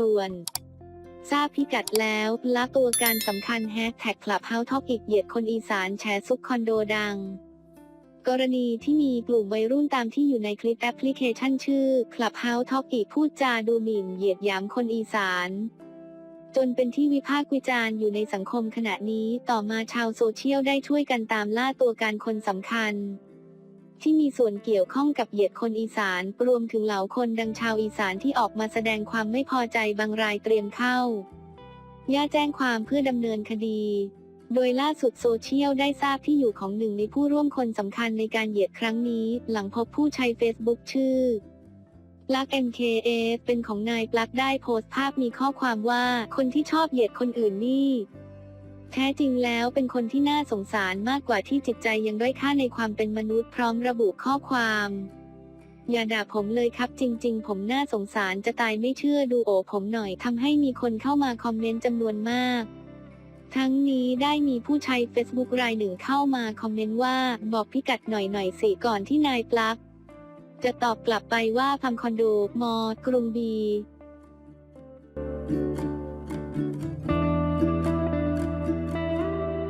ด่วน ทราบพิกัดแล้วลักตัวการสำคัญแฮชแท็กคลับเฮาท็อกอีกเหยียดคนอีสานแชร์ซุกคอนโดดังกรณีที่มีกลุ่มวัยรุ่นตามที่อยู่ในคลิปแอปพลิเคชันชื่อ Clubhouse t a l k พูดจาดูหมิ่นเหยียดหยามคนอีสาน จนเป็นที่วิพากษ์วิจารณ์อยู่ในสังคมขณะนี้ต่อมาชาวโซเชียลได้ช่วยกันตามล่าตัวการคนสำคัญ ที่มีส่วนเกี่ยวข้องกับเหยียดคนอีสาน รวมถึงเหล่าคนดังชาวอีสานที่ออกมาแสดงความไม่พอใจบางรายเตรียมเข้า ย่าแจ้งความเพื่อดำเนินคดี โดยล่าสุดโซเชียลได้ทราบที่อยู่ของหนึ่งในผู้ร่วมคนสำคัญในการเหยียดครั้งนี้ หลังพบผู้ใช้ Facebook ชื่อลัก MKA เป็นของนายปลักได้โพสต์ภาพมีข้อความว่าคนที่ชอบเหยียดคนอื่นนี่ แท้จริงแล้วเป็นคนที่น่าสงสารมากกว่าที่จิตใจยังด้อยค่าในความเป็นมนุษย์พร้อมระบุข้อความ อย่าด่าผมเลยครับจริง ๆ ผมน่าสงสารจะตายไม่เชื่อดูโอผมหน่อยทำให้มีคนเข้ามาคอมเมนต์จำนวนมาก ทั้งนี้ได้มีผู้ใช้ Facebook รายหนึ่งเข้ามาคอมเมนต์ว่าบอกพิกัดหน่อยหน่อยสิก่อนที่นายปลั๊กจะตอบกลับไปว่าพัมคอนโดมอกรุงบี